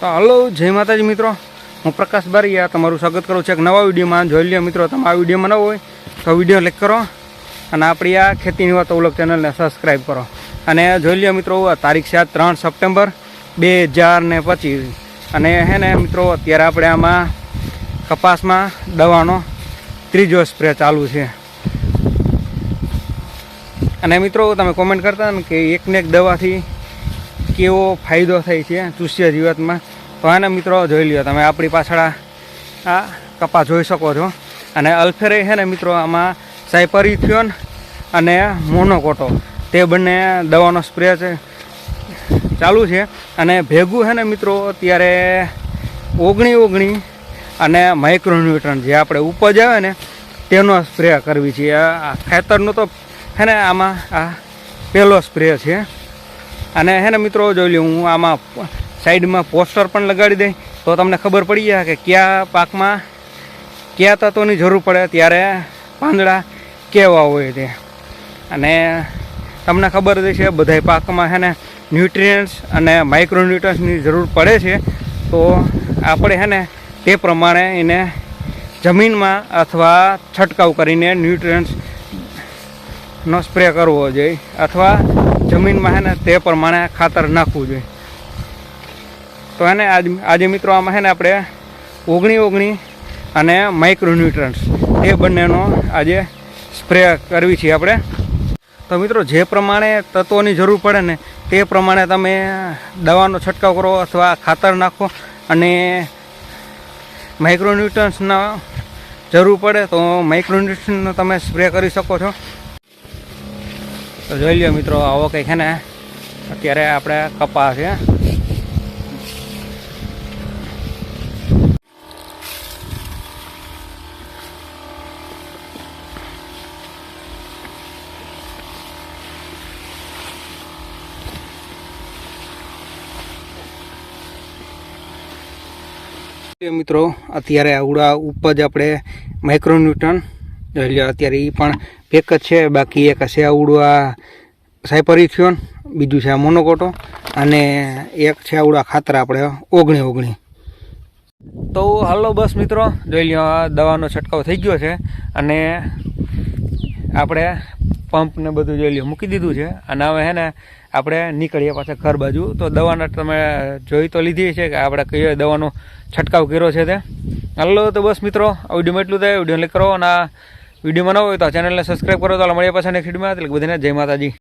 તો હલો, જય માતાજી મિત્રો. હું પ્રકાશ બારીયા, તમારું સ્વાગત કરું છું એક નવા વિડીયોમાં. જોઈ લ્યો મિત્રો, તમે આ વિડીયોમાં ન હોય તો વીડિયો લાઈક કરો અને આપણી આ ખેતીની વાત ઓલક ચેનલને સબસ્ક્રાઈબ કરો. અને જોઈ લ્યો મિત્રો તારીખ છે ત્રણ સપ્ટેમ્બર બે હજાર ને પચીસ. અને હે ને મિત્રો, અત્યારે આપણે આમાં કપાસમાં દવાનો ત્રીજો સ્પ્રે ચાલુ છે. અને મિત્રો, તમે કોમેન્ટ કરતા ને કે એકને એક દવાથી કેવો ફાયદો થાય છે ચૂસ્ય જીવતમાં તો આને મિત્રો જોઈ લ્યો, તમે આપણી પાછળ આ કપા જોઈ શકો છો. અને અલ્ફેરે છે ને મિત્રો, આમાં સાયપરિથિયોન અને મોનોકોટો. તે બંને દવાનો સ્પ્રે છે, ચાલુ છે. અને ભેગું છે ને મિત્રો, અત્યારે ઓગણી ઓગણી અને માઇક્રોન્યુટ્રન જે આપણે ઉપજ આવે ને, તેનો સ્પ્રે કરવી છે. આ ખેતરનો તો છે ને આમાં આ પહેલો સ્પ્રે છે. અને હે ને મિત્રો, જોઈ લઉં હું આમાં સાઈડમાં પોસ્ટર પણ લગાડી દઈ તો તમને ખબર પડી જાય કે કયા પાકમાં કયા તત્વોની જરૂર પડે, ત્યારે પાંદડા કેવા હોય તે. અને તમને ખબર જ છે બધાય પાકમાં હે ને ન્યુટ્રિયન્ટ્સ અને માઇક્રોન્યુટ્રન્સની જરૂર પડે છે. તો આપણે હે ને તે પ્રમાણે એને જમીનમાં અથવા છંટકાવ કરીને ન્યુટ્રિયન્ટ્સનો સ્પ્રે કરવો જોઈએ, અથવા જમીનમાં છે ને તે પ્રમાણે ખાતર નાખવું જોઈએ. તો એને આજ, આજે મિત્રો આમાં છે ને આપણે ઓગણી ઓગણી અને માઇક્રોન્યુટ્રન્સ એ બંનેનો આજે સ્પ્રે કરવી છે આપણે. તો મિત્રો જે પ્રમાણે તત્વોની જરૂર પડે ને તે પ્રમાણે તમે દવાનો છંટકાવ કરો અથવા ખાતર નાખો અને માઇક્રોન્યુટ્રન્સના જરૂર પડે તો માઇક્રોન્યુટ્રન્સનો તમે સ્પ્રે કરી શકો છો. તો જોઈ લ્યો મિત્રો, આવો કંઈક છે ને, અત્યારે આપણે કપા છે. મિત્રો, અત્યારે આવડા ઉપજ આપણે માઇક્રોન્યુટન જોઈ લો અત્યારે એ પણ પેક જ છે, બાકી એક છે આવડું આ સાયપરિથિયોન બીજું છે આ મોનોકોટો, અને એક છે આવડા ખાતર આપણે, ઓગણી ઓગણી. તો હાલો બસ મિત્રો, જોઈ લ્યો આ દવાનો છંટકાવ થઈ ગયો છે, અને આપણે પંપ ને બધું જોઈ લ્યો, મૂકી દીધું છે, અને હવે હે ને આપણે નીકળીએ પાછા ઘર બાજુ. તો દવાના તમે જોઈ તો લીધી છે કે આપણે કયો દવાનો છંટકાવ કર્યો છે તે. હાલો તો બસ મિત્રો, આ વિડીયોમાં એટલું થાય વીડિયો લાઈક કરો, અને આ વિડીયોમાં ન હોય તો ચેનલને સબસ્ક્રાઈબ કરો તો મળીએ પાછા નેક્સ્ટ વિડીયોમાં. એટલે બધાને જય માતાજી.